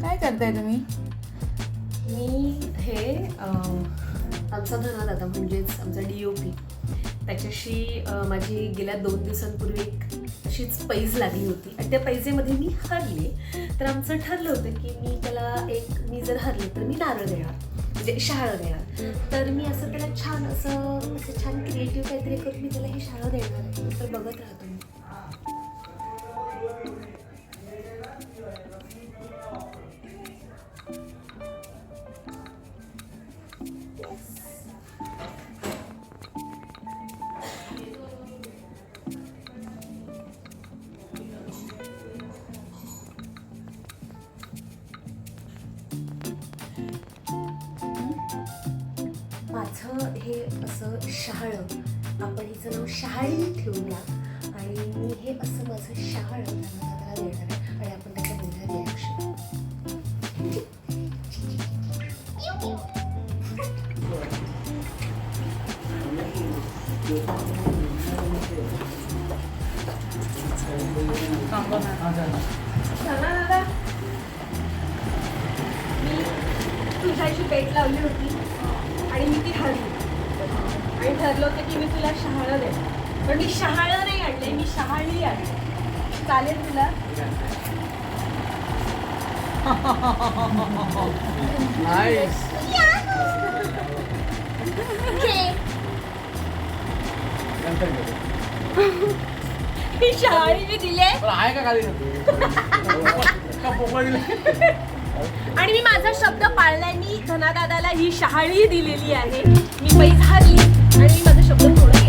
काय करताय तुम्ही मी हे अं, आमचा धना दादा म्हणजेच आमचा डी ओ पी त्याच्याशी माझी गेल्या दोन दिवसांपूर्वी एक अशीच पैज लागली होती. आणि त्या पैजेमध्ये मी हरले. तर आमचं ठरलं होतं की मी त्याला एक मी जर हरले तर मी नारळ देणार. म्हणजे शाळा देणार. तर मी असं त्याला छान असं असं छान क्रिएटिव्ह काहीतरी करून मी त्याला हे शाळा देणार. तर बघत राहतो हे असं शहाळं. आपण हिचं नाव शहाळी ठेवूया आणि मी हे असं माझं शहाळं त्याला देणार आहे. आणि आपण त्याच्या बोलण्यात रिॲक्शन दादा. मी तुझ्याशी पेट लावली होती आणि मी ती हरली आणि ठरलं होतं की मी तुला शहाळं दे पण मी शहाळं नाही आणले मी शहाळी आणले. चालेल तुला. ही शहाळी मी दिले. आहे का खाली? आणि मी माझा शब्द पाळलाय मी धनादादाला ही शहाळी दिलेली आहे. मी पैस हरली 哎，你把这手都出来。